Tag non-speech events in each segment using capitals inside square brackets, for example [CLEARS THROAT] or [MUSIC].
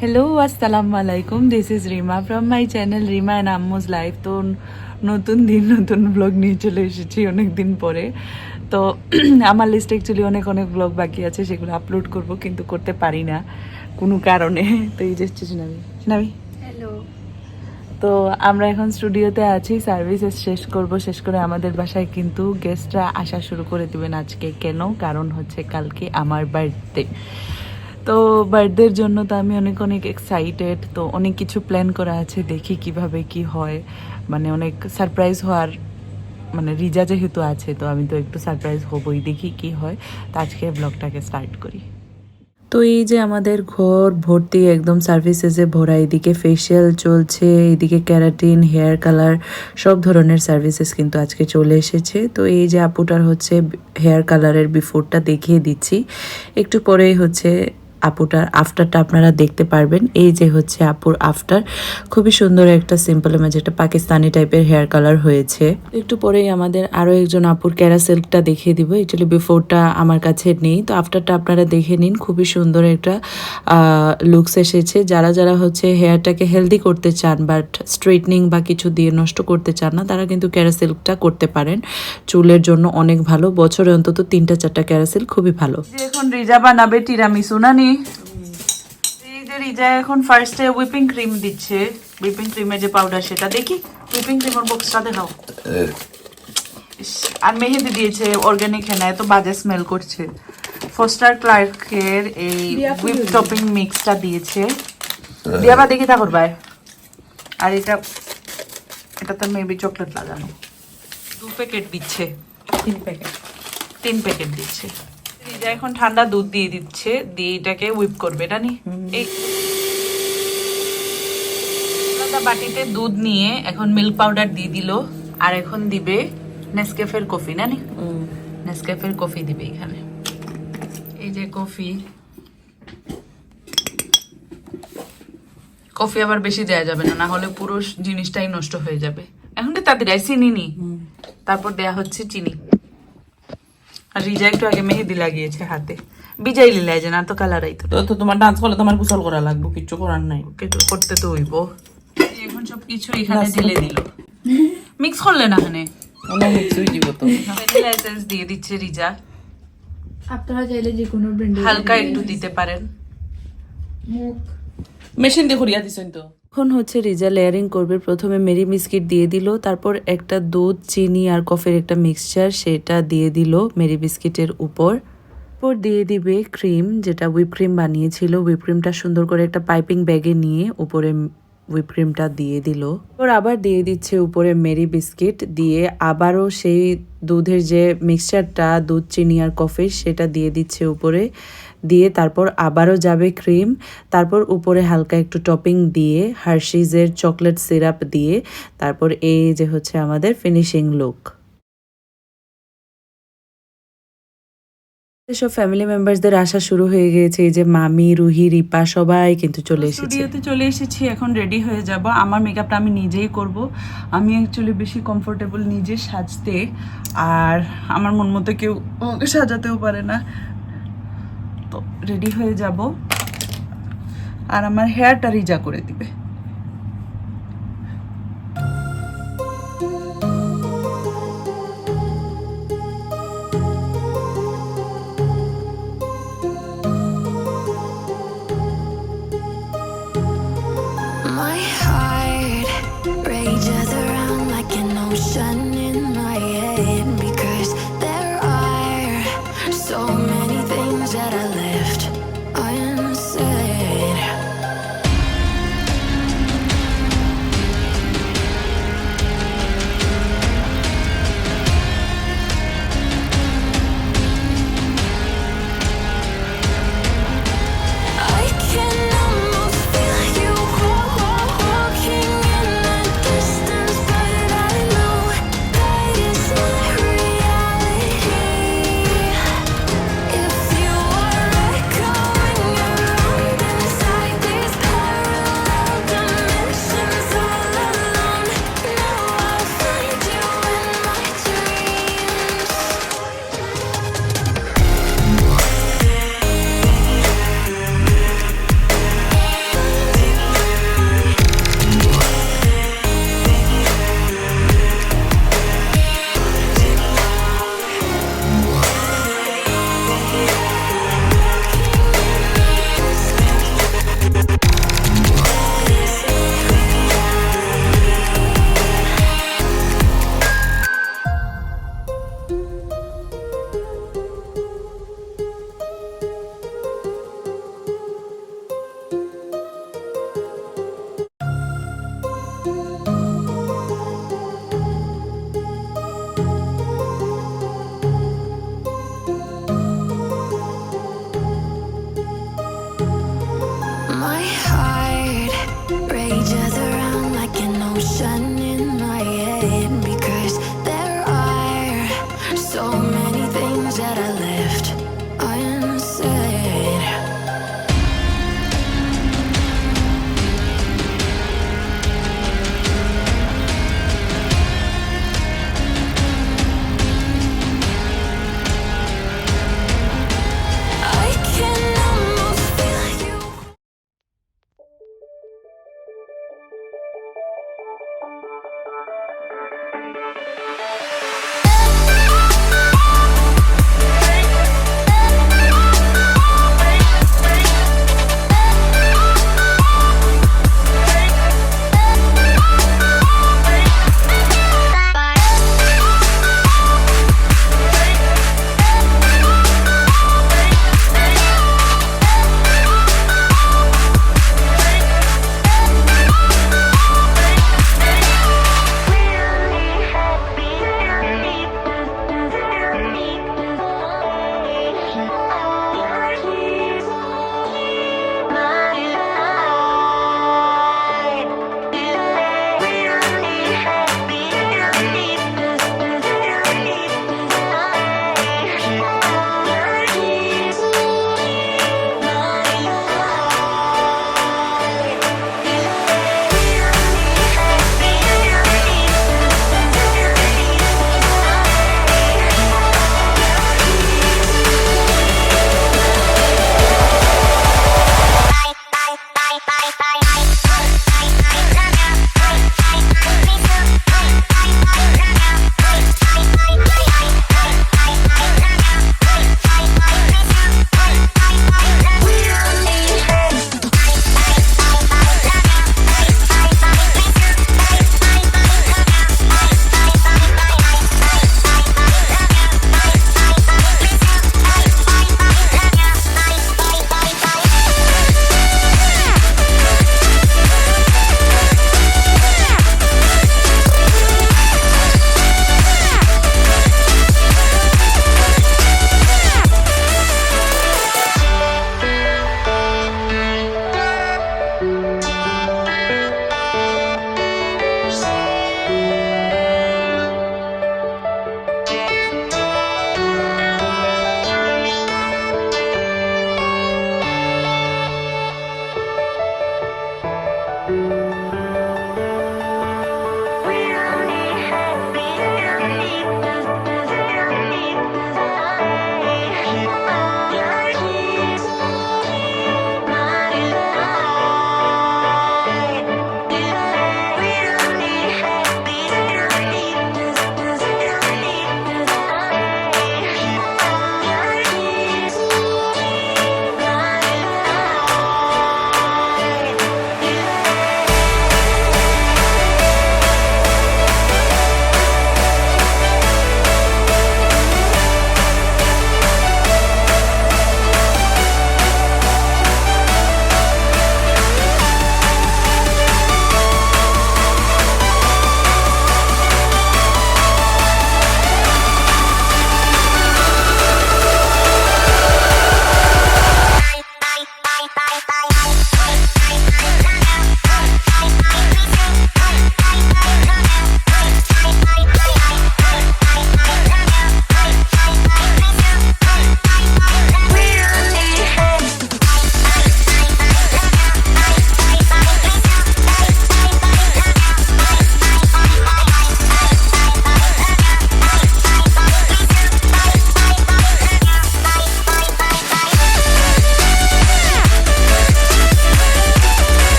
Hello আসসালামু আলাইকুম this is Rima from my channel Rima and Ammu's life তো নতুন দিন নতুন ব্লগ নিয়ে চলে এসেছি অনেক দিন পরে। তো [CLEARS THROAT] আমার লিস্টে অ্যাকচুয়ালি অনেক অনেক ব্লগ বাকি আছে সেগুলো আপলোড করব কিন্তু করতে পারি না কোনো কারণে। তো এই যে সিনাবি সিনাবি হ্যালো তো আমরা এখন স্টুডিওতে আছি সার্ভিসেস শেষ করব শেষ করে আমাদের বাসায় কিন্তু গেস্টরা আসা শুরু করে দিবেন আজকে। কেন? কারণ হচ্ছে কালকে আমার বার্থডে তো বার্থডের জন্য তো আমি অনেক অনেক এক্সাইটেড তো অনেক কিছু প্ল্যান করা আছে, দেখি কীভাবে কি হয়। মানে অনেক সারপ্রাইজ হওয়ার মানে রিজা যেহেতু আছে, তো আমি তো একটু সারপ্রাইজ হবই, দেখি কি হয়। তো আজকে ব্লগটাকে স্টার্ট করি। তো এই যে আমাদের ঘর, ভর্তি একদম সার্ভিসেসে ভরা, এদিকে ফেসিয়াল চলছে, এদিকে ক্যারাটিন হেয়ার কালার সব ধরনের সার্ভিসেস কিন্তু আজকে চলে এসেছে। তো এই যে আপুটার হচ্ছে হেয়ার কালারের বিফোরটা দেখিয়ে দিচ্ছি। একটু পরেই হচ্ছে আপুটার আফটারটা আপনারা দেখতে পারবেন। এই যে হচ্ছে আপুর আফটার খুবই সুন্দর একটা সিম্পল ইমেজ একটা পাকিস্তানি টাইপের হেয়ার কালার হয়েছে। একটু পরেই আমাদের আরও একজন আপুর ক্যারাসেলটা দেখিয়ে দিব। অ্যাকচুয়ালি বিফোরটা আমার কাছে নেই, তো আফটারটা আপনারা দেখে নিন। খুবই সুন্দর একটা লুকস এসেছে। যারা যারা হচ্ছে হেয়ারটাকে হেলদি করতে চান বাট স্ট্রেটনিং বা কিছু দিয়ে নষ্ট করতে চান না, তারা কিন্তু ক্যারাসেলটা করতে পারেন। চুলের জন্য অনেক ভালো। বছরে অন্তত তিনটা, চারটা ক্যারাসেল খুবই ভালো। এখন রিজা বানাবে টিরামিসু, না রিজা এখন ফার্স্টে হুইপিং ক্রিম দিচ্ছে। হুইপিং ক্রিমের যে পাউডার সেটা। দেখি হুইপিং ক্রিমের বক্সটা দেখাও। আর মেহেদি দিয়েছে অর্গানিক হেনা এত বাজে স্মেল করছে। ফস্টার ক্লার্কের এই হুইপ টপিং মিক্সটা দিয়েছে। দিয়া বা দেখি তা করবাই আর এটা এটা তো মেবি চকলেট লাগানো। দু প্যাকেট দিচ্ছে। তিন প্যাকেট তিন প্যাকেট দিচ্ছে। রিজা এখন ঠান্ডা দুধ দিয়ে দিচ্ছে দিয়ে এটাকে হুইপ করবে এটা নি এই বাটিতে দুধ নিয়ে এখন মিল্ক পাউডার দিয়ে দিল আর এখন দিবে নেসকেফের কফি না নি নেসকেফের কফি দিবে এখানে। এই যে কফি কফি আবার বেশি দেওয়া যাবে না না হলে পুরো জিনিসটাই নষ্ট হয়ে যাবে। এখন তাদের চিনি নি। তারপর দেয়া হচ্ছে চিনি। আর রিজা একটু আগে মেহেদি লাগিয়েছে হাতে। বিজয় লীলায় যে না তো কালার আইতো তো। তো তোমার ডান্স করলে তোমার গোসল করা লাগবে কিচ্ছু করার নাই। কিন্তু করতে তো হইব। এখন সব কিছু এখানে ঢেলে দিল। মিক্স করলে না এখানে? মিক্সই দিব তো। ভ্যানিলা এসেন্স দিয়ে দিচ্ছে রিজা। আপনারা চাইলে যে কোনো ব্র্যান্ডের হালকা একটু দিতে পারেন। মুখ। মেশিন দিয়ে করিয়া দিছেন তো। এখন হচ্ছে রিজা লেয়ারিং করবে। প্রথমে মেরি বিস্কিট দিয়ে দিল, তারপর একটা দুধ, চিনি আর কফির একটা মিক্সচার সেটা দিয়ে দিল মেরি বিস্কিটের উপর। উপর দিয়ে দিবে ক্রিম যেটা হুইপ ক্রিম বানিয়েছিল। হুইপ ক্রিমটা সুন্দর করে একটা পাইপিং ব্যাগে নিয়ে উপরে হুইপ ক্রিমটা দিয়ে দিল। ওর আবার দিয়ে দিচ্ছে উপরে মেরি বিস্কিট, দিয়ে আবারও সেই দুধের যে মিক্সচারটা দুধ, চিনি আর কফি সেটা দিয়ে দিচ্ছে উপরে। দিয়ে তারপর আবারও যাবে ক্রিম তারপর উপরে হালকা একটু টপিং দিয়ে হার্শিজের চকলেট সিরাপ দিয়ে তারপর এই যে হচ্ছে আমাদের ফিনিশিং লুক সব ফ্যামিলি মেম্বারসদের আসা শুরু হয়ে গিয়েছে এই যে মামি রুহি রিপা সবাই কিন্তু চলে এসেছে। স্টুডিওতে চলে এসেছি এখন রেডি হয়ে যাব। আমার মেকআপটা আমি নিজেই করব। আমি অ্যাকচুয়ালি বেশি কমফোর্টেবল নিজে সাজতে আর আমার মন মতো কেউ সাজাতেও পারে না। রেডি হয়ে যাব। আর আমার হেয়ারটা রিজা করে দিবে।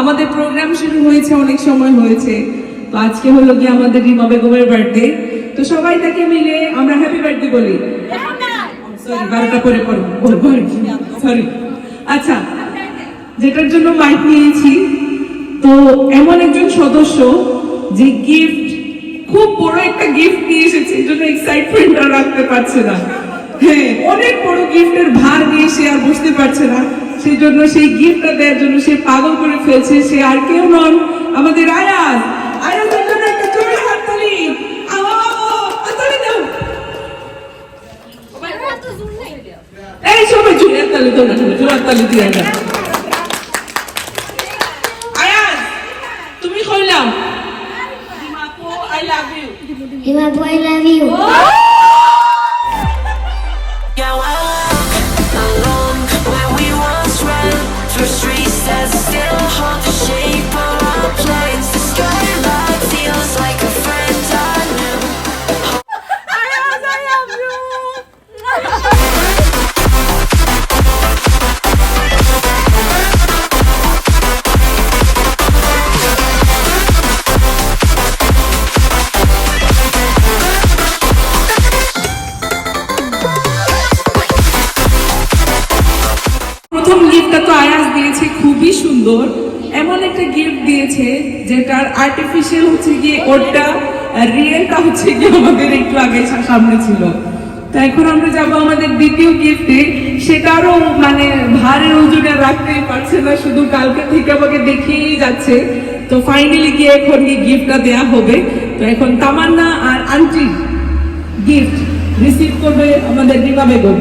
আমাদের প্রোগ্রাম শুরু হয়েছে, অনেক সময় হয়েছে। তো আজকে হলো কি আমাদের রিমা বেগমের বার্থডে তো সবাই তাকে মিলে আমরা হ্যাপি বার্থডে বলি। সরি বারোটা বলব সরি আচ্ছা যেটার জন্য মাইক নিয়েছি, তো এমন একজন সদস্য যে গিফট খুব বড় একটা গিফট নিয়ে এসেছে, এই জন্য এক্সাইটমেন্ট আর রাখতে পারছে না। হ্যাঁ অনেক বড় গিফটের ভার নিয়ে সে আর বুঝতে পারছে না। সেই জন্য সেই গিফটটা দেওয়ার জন্য সে পাগল করে ফেলছে সে আর কেউ নন আমাদের আয়াস আয়াসের জন্য একটা জোরে হাততালি আও, হাততালি দাও। এই সবাই জোরে হাততালি দাও না জোরে হাততালি দিয়ে না আয়াস তুমি কইলাম I love you Hima boy, love you. ওরটা রিয়েলটা হচ্ছে গিয়ে আমাদের একটু আগে সামনে ছিল। তো এখন আমরা যাব আমাদের দ্বিতীয় গিফটে সেটারও মানে ভারের ওজনে রাখতেই পারছে না শুধু কালকে থেকে আমাকে দেখিয়েই যাচ্ছে। তো ফাইনালি গিয়ে এখন গিয়ে গিফটটা দেয়া হবে। তো এখন তামান্না আর আন্টি গিফট রিসিভ করবে আমাদের রিমা বেগম।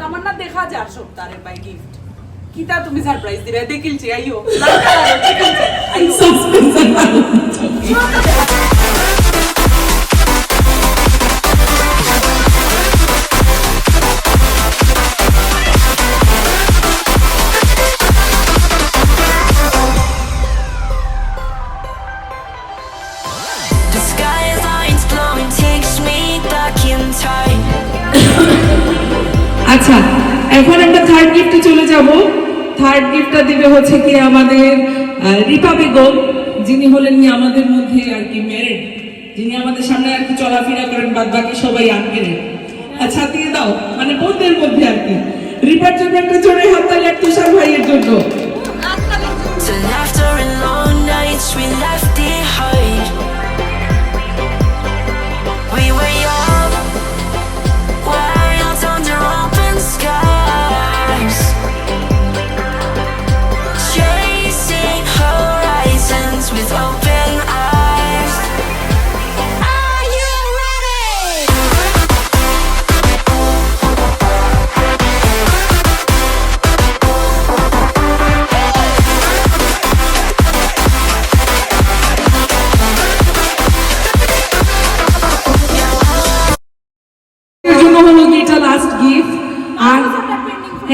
তামান্না দেখা যার সপ্তাহে বাই গিফট কিতা তুমি সারপ্রাইজ দিবে? দেখিলছি আইও। [LAUGHS] The আচ্ছা এখন আমরা থার্ড চলে যাব। থার্ড গিফটটা দিবে হচ্ছে কি আমাদের রিপা বেগম যিনি হলেন আমাদের মধ্যে আর কি মেরিট যিনি আমাদের সামনে আর কি চলাফেরা করেন বাদ বাকি সবাই আনমেরিট আচ্ছা দিয়ে দাও মানে বোনদের মধ্যে আর কি। রিপার জন্য একটা জোরে হাততালি আর তুষার ভাইয়ের জন্য। We left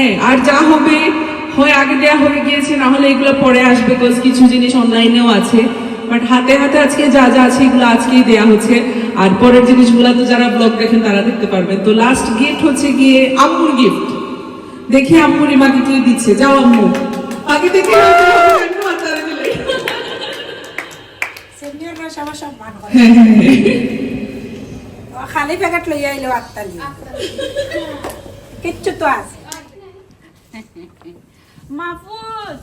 হ্যাঁ আর যা হবে হয় আগে দেওয়া হয়ে গিয়েছে না হলে এগুলো পরে আসবে বিকজ কিছু জিনিস অনলাইনেও আছে। বাট হাতে হাতে আজকে যা যা আছে এগুলো আজকেই দেয়া হচ্ছে। আর পরের জিনিসগুলো তো যারা ব্লগ দেখেন তারা দেখতে পারবেন। তো লাস্ট গিফট হচ্ছে গিয়ে আম্মুর গিফট দেখি আম্মুর ইমাকে কি দিচ্ছে। যাও আম্মু। আগে দেখে মান হ্যাঁ, হ্যাঁ, হ্যাঁ। খালি প্যাকেট লইয়া আইলো আটতালি কিচ্ছু তো আছে। [LAUGHS] মাহফুজ!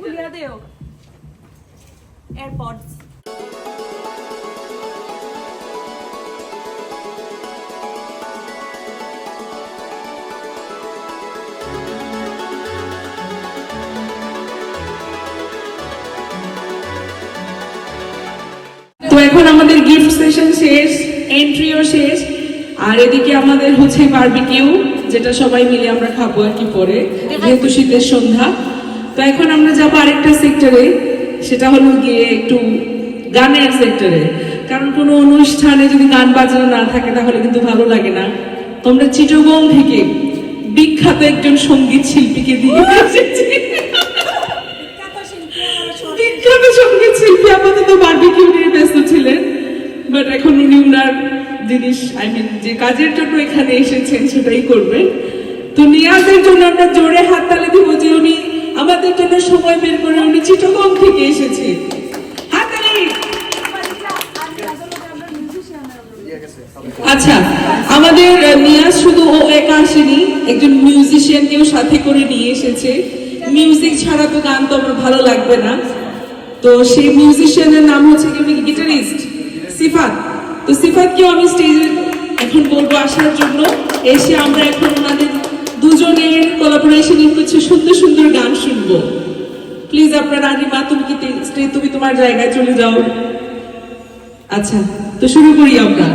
গুলিয়া দেও। এয়ারপডস তো এখন আমাদের গিফট সেশন শেষ এন্ট্রিও শেষ আর এদিকে আমাদের হচ্ছে বারবিকিউ যেটা সবাই মিলে আমরা খাব আর কি পরে যেহেতু শীতের সন্ধ্যা। তো এখন আমরা যাব আরেকটা সেক্টরে সেটা হলো গিয়ে একটু গানের সেক্টরে কারণ কোনো অনুষ্ঠানে যদি গান বাজানো না থাকে তাহলে কিন্তু ভালো লাগে না। তোমরা চিটগং থেকে বিখ্যাত একজন সংগীত শিল্পীকে দিয়ে এসেছি। বিখ্যাত সংগীত শিল্পী আপাতত বারবিকিউ নিয়ে ব্যস্ত ছিলেন বাট এখন উনি উনার জিনিস আই মিন যে কাজের জন্য এখানে এসেছেন সেটাই করবেন। তো নিয়াজের জন্য আমরা জোরে হাততালি দিব যে উনি আমাদের জন্য সময় বের করে উনি চিটগং থেকে এসেছে। আচ্ছা আমাদের নিয়াজ শুধু ও একা আসেনি, একজন মিউজিশিয়ানকেও সাথে করে নিয়ে এসেছে। মিউজিক ছাড়া তো গান তো আমার ভালো লাগবে না। তো সেই মিউজিশিয়ানের নাম হচ্ছে গিটারিস্ট সিফাত। তো সিফাতকেও আমি স্টেজে এখন বলব আসার জন্য। এসে আমরা এখন ওনাদের দুজনের কোলাবোরেশনে কিছু সুন্দর সুন্দর গান শুনব। প্লিজ আপনার রানীমা তুমি কি তুমি তোমার জায়গায় চলে যাও। আচ্ছা তো শুরু করি আমরা।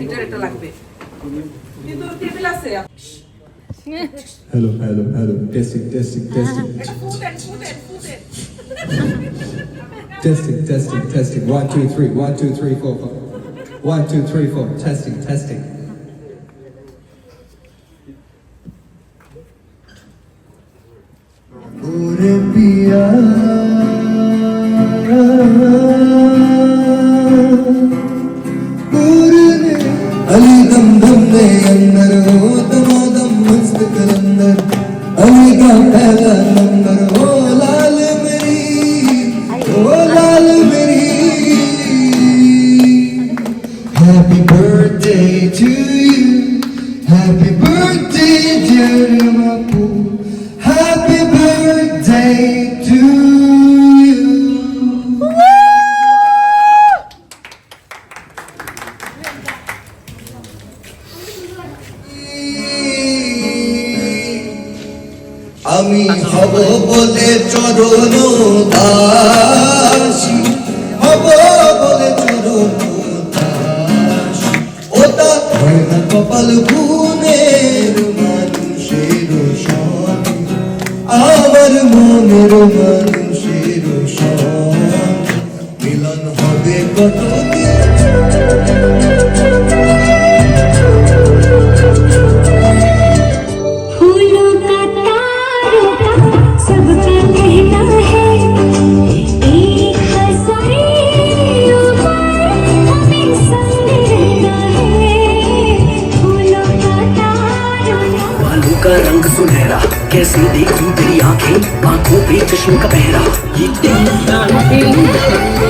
গিটারটা লাগবে। কিন্তু টেবিল আছে। hello, hello, hello. Testing, testing, testing. testing, testing, testing. One, two, three. One, two, three, four, four. One, two, three, four. Testing, testing. Oh, number ಓದಮೋದ ಮಸ್ತ್ ಕಲಂದರ್ ಅಲಿಗ ಕಲ ನಂಬರು ಓ कैसे देखूँ तेरी आँखें आँखों पे चश्मे का पहरा। ये टिंग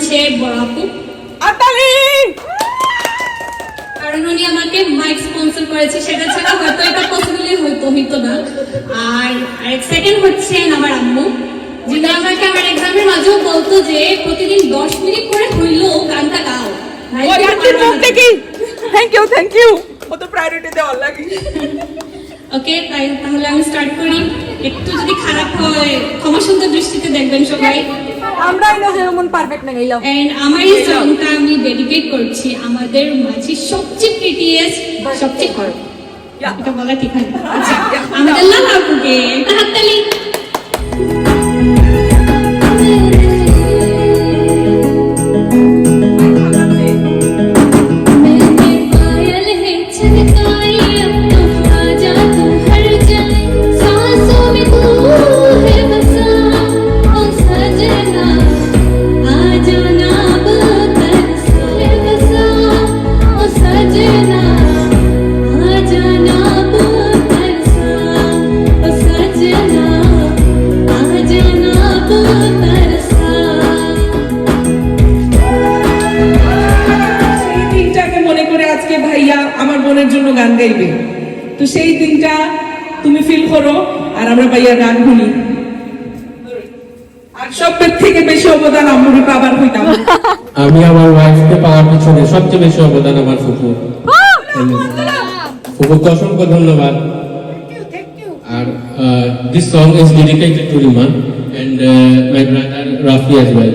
হচ্ছে বড় আপু আতালি! কারণ উনি আমাকে মাইক স্পন্সর করেছে সেটা ছাড়া হয়তো এটা পসিবলি হইতো হইতো না। আর আরেক সেকেন্ড হচ্ছে আমার আম্মু যিনি আমাকে আমার এক্সামের মাঝেও বলতো যে প্রতিদিন দশ মিনিট করে হইলেও গানটা গাও। থ্যাংক ইউ থ্যাংক ইউ ও তো প্রায়োরিটি দেওয়ার লাগে। ওকে তাই তাহলে আমি স্টার্ট করি। একটু যদি খারাপ হয় ক্ষমা সুন্দর দৃষ্টিতে দেখবেন সবাই। আমরা এনে যেমন পারফেক্ট না গাইলাম এন্ড আমার এই সংটা আমি ডেডিকেট করছি আমাদের মাঝে সবচেয়ে প্রিটিয়েস্ট সবচেয়ে এটা বলা ঠিক হয় না। [LAUGHS] আমাদের লালা আপুকে হাততালি সবচেয়ে বেশি অবদান আমার ফুফু ফুফুকে অসংখ্য ধন্যবাদ। আর this song is dedicated to Riman and my brother Rafi as well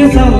इश्क सामने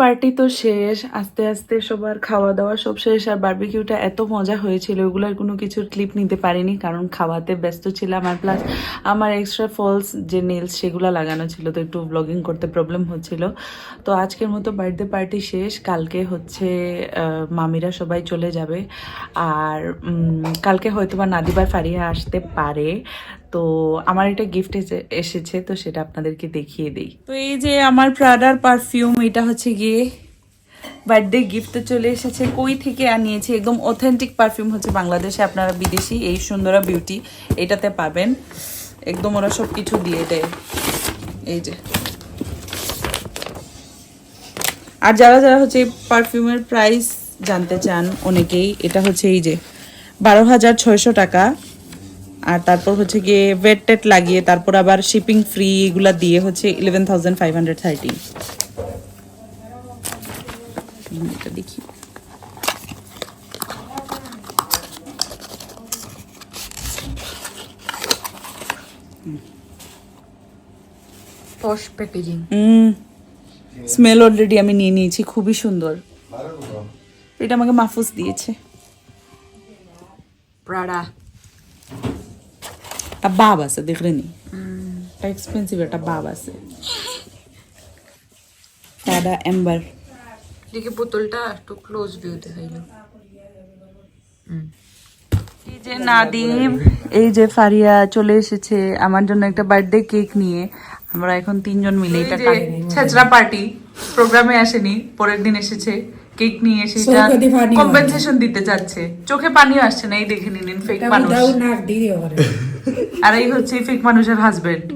পার্টি তো শেষ, আস্তে আস্তে সবার খাওয়া দাওয়া সব শেষ, আর বারবিকিউটা এত মজা হয়েছিল ওগুলোর কোনো কিছুর ক্লিপ নিতে পারিনি, কারণ খাওয়াতে ব্যস্ত ছিলাম, আর প্লাস আমার এক্সট্রা ফলস যে নেলস সেগুলো লাগানো ছিল, তো একটু ব্লগিং করতে প্রবলেম হচ্ছিল। তো আজকের মতো বার্থডে পার্টি শেষ, কালকে হচ্ছে মামিরা সবাই চলে যাবে, আর কালকে হয়তো বা নাদিবা ফারিয়া আসতে পারে তো আমার এটা গিফট এসেছে, তো সেটা আপনাদেরকে দেখিয়ে দিই। তো এই যে আমার প্রাডার পারফিউম এটা হচ্ছে গিয়ে বার্থডে গিফট চলে এসেছে। কই থেকে আনিয়েছে? একদম অথেন্টিক পারফিউম হচ্ছে বাংলাদেশে। আপনারা বিদেশি, এই সুন্দরা বিউটি এটাতে পাবেন। একদম ওরা সব কিছু দিয়ে দেয়। এই যে। আর যারা যারা হচ্ছে পারফিউমের প্রাইস জানতে চান, অনেকেই এটা হচ্ছে এই যে বারো হাজার ছয়শো টাকা। আর তারপর হচ্ছে গিয়ে ভেট টেট লাগিয়ে তারপর আবার শিপিং ফ্রি এগুলো দিয়ে হচ্ছে eleven thousand five hundred thirty এটা দেখি। পশ প্যাকেজিং স্মেল অলরেডি আমি নিয়ে নিয়েছি খুবই সুন্দর। এটা আমাকে মাহফুজ দিয়েছে। প্রাডা একটা বাব আছে দেখলেনি? একটা এক্সপেন্সিভ একটা বাব আছে। এম্বার দেখি বোতলটা একটু ক্লোজ ভিউ দেখাইলো এই যে নাদিম এই যে ফারিয়া চলে এসেছে আমার জন্য একটা বার্থডে কেক নিয়ে। আমরা এখন তিনজন মিলে এটা ছেচরা পার্টি প্রোগ্রামে আসেনি পরের দিন এসেছে কেক নিয়ে এসে কম্পেনসেশন দিতে চাচ্ছে। চোখে পানিও আসছে না এই দেখে নিন ফেক মানুষ। আর এই হচ্ছে ফেক মানুষের husband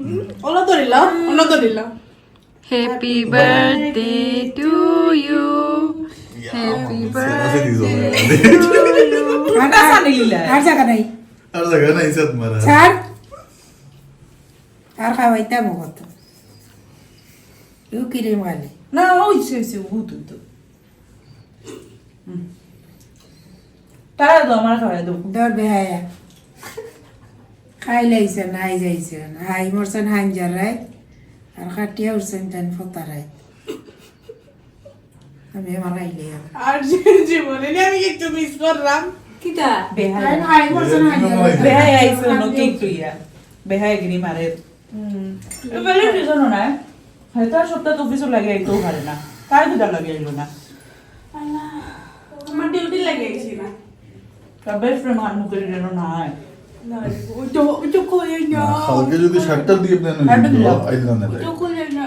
happy birthday to you happy আর জায়গা নাই। আর জায়গা নাই সাত মারা। ছাড় আর খাওয়াইতাম কত? ইউ কিরিম খালি না ওইছে ওইছে ভূত তো তারা তো আমার খাওয়াই দেবো। দর বেহায়া। খাই লাইছেন হাই যাইছেন হাই মরছেন হাঞ্জার রায় আর খাটিয়া উঠছেন তেন ফতারায় আমি আমার খাইলে আর জীবনে আমি একটু মিস করলাম কিটা হাই মরছেন হাঞ্জার বেহাই আইছে no কেক তুইয়া বেহাই গিরি মারে এবারে রিজন না হয়তো সপ্তাহ অফিসও লাগে আইতেও পারে না কার দুটা লাগে আইলো না আমার ডিউটি লাগে গেছি না বেস্ট ফ্রেন্ড মুখের যেন না কালকে যদি শার্টটা দিয়ে প্ল্যান আইলাম না ওই তো কই না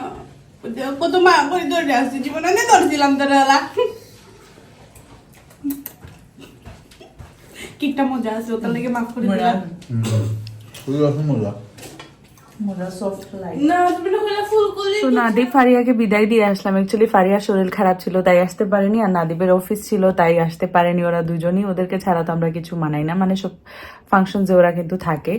ওই তো কত মা করে ধরে আসছে জীবনে আমি ধরছিলাম তোর এলা কিটা মজা আছে ওটার লাগে মাফ করে দিলাম। মজা তো নাদিব ফারিয়াকে বিদায় দিয়ে আসলাম। অ্যাকচুয়ালি ফারিয়ার শরীর খারাপ ছিল তাই আসতে পারেনি আর নাদিবের অফিস ছিল তাই আসতে পারেনি ওরা দুজনই। ওদেরকে ছাড়া তো আমরা কিছু মানাই না মানে সব ফাংশন যে ওরা কিন্তু থাকে।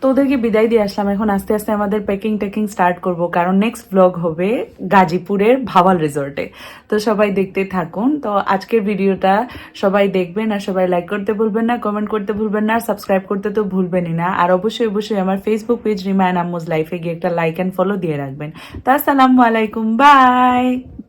তো ওদেরকে বিদায় দিয়ে আসলাম। এখন আস্তে আস্তে আমাদের প্যাকিং টেকিং স্টার্ট করব কারণ নেক্সট ব্লগ হবে গাজীপুরের ভাওয়াল রিসোর্টে তো সবাই দেখতে থাকুন। তো আজকের ভিডিওটা সবাই দেখবেন আর সবাই লাইক করতে ভুলবেন না কমেন্ট করতে ভুলবেন না সাবস্ক্রাইব করতে তো ভুলবেনই না। আর অবশ্যই অবশ্যই আমার ফেসবুক পেজ রিমায়ন আম্মুজ লাইফে গিয়ে একটা লাইক অ্যান্ড ফলো দিয়ে রাখবেন। তা আসসালামু আলাইকুম বাই